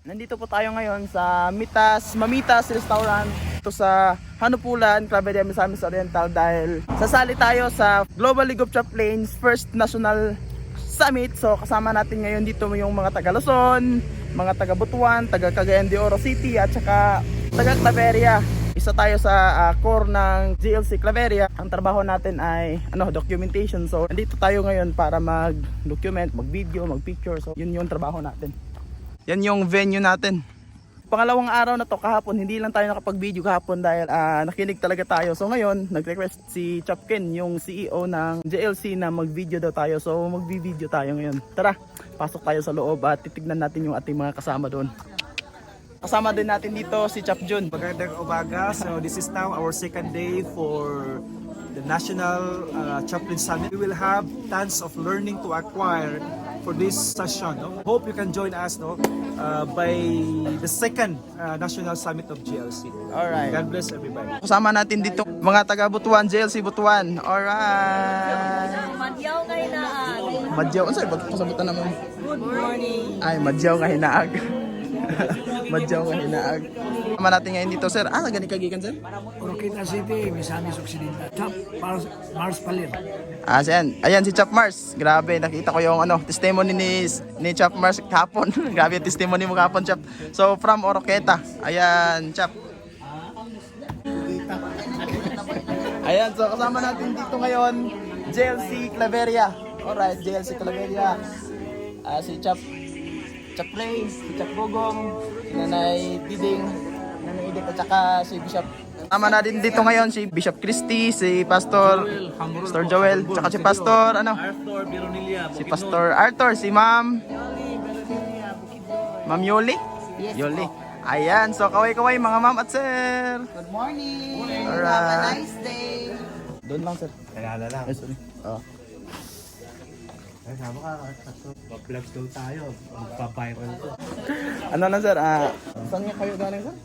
Nandito po tayo ngayon sa Mitas, Mamitas Restaurant ito sa Hanupulan, Claveria, Misamis Oriental dahil sasali tayo sa Global League of Chaplains First National Summit. So kasama natin ngayon dito yung mga taga Luzon, mga taga Butuan, taga Cagayan de Oro City at saka taga Claveria. Isa tayo sa ah, core ng GLC Claveria. Ang trabaho natin ay ano, documentation. So nandito tayo ngayon para mag-document, mag-video, mag-picture. So yun yung trabaho natin. Yan yung venue natin. Pangalawang araw na to kahapon, hindi lang tayo nakapag-video kahapon dahil ah, nakinig talaga tayo. So ngayon, nag-request si Chapkin, yung CEO ng JLC na mag-video daw tayo. So mag-video tayo ngayon. Tara, pasok tayo sa loob at titignan natin yung ating mga kasama doon. Kasama din natin dito si Chap Jun. Magandang umaga. So this is now our second day for the National uh, Chaplain Summit. We will have tons of learning to acquire for this session. No? Hope you can join us no, uh, by the second uh, National Summit of GLC. Alright. God bless everybody. Kasama natin dito mga taga Butuan, JLC Butuan. Alright. Madyaw kay naag. Madyaw, ano sa'yo? Ba't pasabutan naman? Good morning. Ay, madyaw nga hinaag. Madyaw nga hinaag. Kasama natin ngayon dito, sir. Ah, gani kagikan, sir? Oroqueta City, Misamis Occidental. Chap, Mars, Mars Palir. Ah, siyan. Ayan si Chap Mars. Grabe, nakita ko yung ano, testimony ni, ni Chap Mars kahapon. Grabe yung testimony mo kahapon, Chap. So, from Oroqueta. Ayan, Chap. Ayan, so kasama natin dito ngayon, JLC Claveria. Alright, JLC Claveria. Ah, si Chap Si Chap Bogong, si Nanay Diding, Nanay Edith at saka si Bishop. Tama na din dito ngayon si Bishop Christy, si Pastor Pastor Joel, tsaka si Pastor ano? Si Pastor Arthur, si Ma'am Ma'am Yoli? Yoli. Ayan, so kaway-kaway mga ma'am at sir. Good morning. Alright. Have a nice day. Doon lang sir. Kaya na lang. Ay, sorry. Oh. Ay, sama ka. Mag-vlogs daw tayo. Magpa-viral to. Ano na sir? Ah, saan nga kayo galing sir?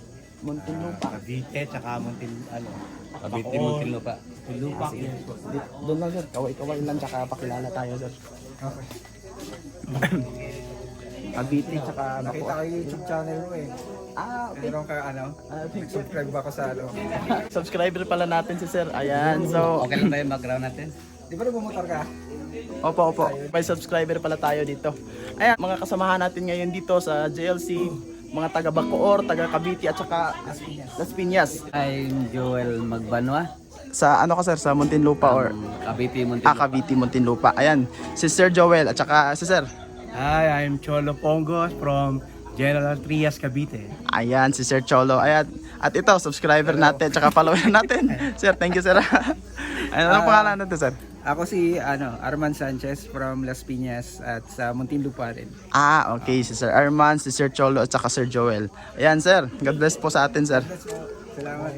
Muntinlupa. Cavite, tsaka Montil, ano, Cavite, Muntinlupa. Lupa. Di- Doon lang sir, kaway-kaway lang tsaka pakilala tayo sir. Okay. Cavite tsaka Nakita ko yung YouTube channel mo eh. Ah, okay. Meron ka ano, Ah, you. subscribe ba ako sa ano? Subscriber pala natin si sir. Ayan, so Okay lang tayo yung background natin. Di ba nagmumotor ka? Opo, opo. May subscriber pala tayo dito. Ayan, mga kasamahan natin ngayon dito sa JLC, mga taga Bacoor, taga Cavite at saka Las Piñas. I'm Joel Magbanwa. Sa ano ka sir, sa Muntinlupa or um, Cavite, ah, Muntinlupa. Cavite, Muntinlupa. Ayan, si Sir Joel at saka si Sir. Hi, I'm Cholo Pongos from General Trias, Cavite. Ayan, si Sir Cholo. Ayan, at ito, subscriber natin, tsaka follower natin. sir, thank you sir. Ayan, anong pangalan natin sir? Ako si ano, Arman Sanchez from Las Piñas at sa Muntinlupa rin. Ah, okay. Si Sir Arman, si Sir Cholo, at saka Sir Joel. Ayan, sir. God bless po sa atin, sir. Salamat.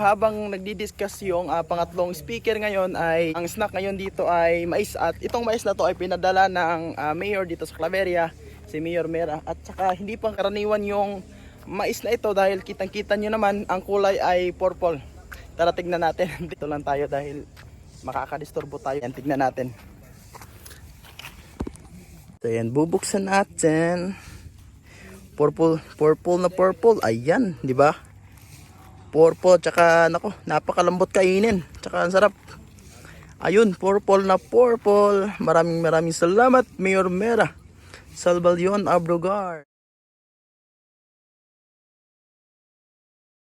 Habang nagdi-discuss yung ah, pangatlong speaker ngayon ay ang snack ngayon dito ay mais at itong mais na to ay pinadala ng ah, mayor dito sa Claveria, si Mayor Mera at saka hindi pang karaniwan yung mais na ito dahil kitang-kita nyo naman ang kulay ay purple. Tara tignan natin. dito lang tayo dahil makakadisturbo tayo. Yan, tignan natin. So yan, bubuksan natin. Purple, purple na purple. Ayan, di ba? Purple, tsaka nako, napakalambot kainin. Tsaka ang sarap. Ayun, purple na purple. Maraming maraming salamat, Mayor Mera. Salvalion Abrogar.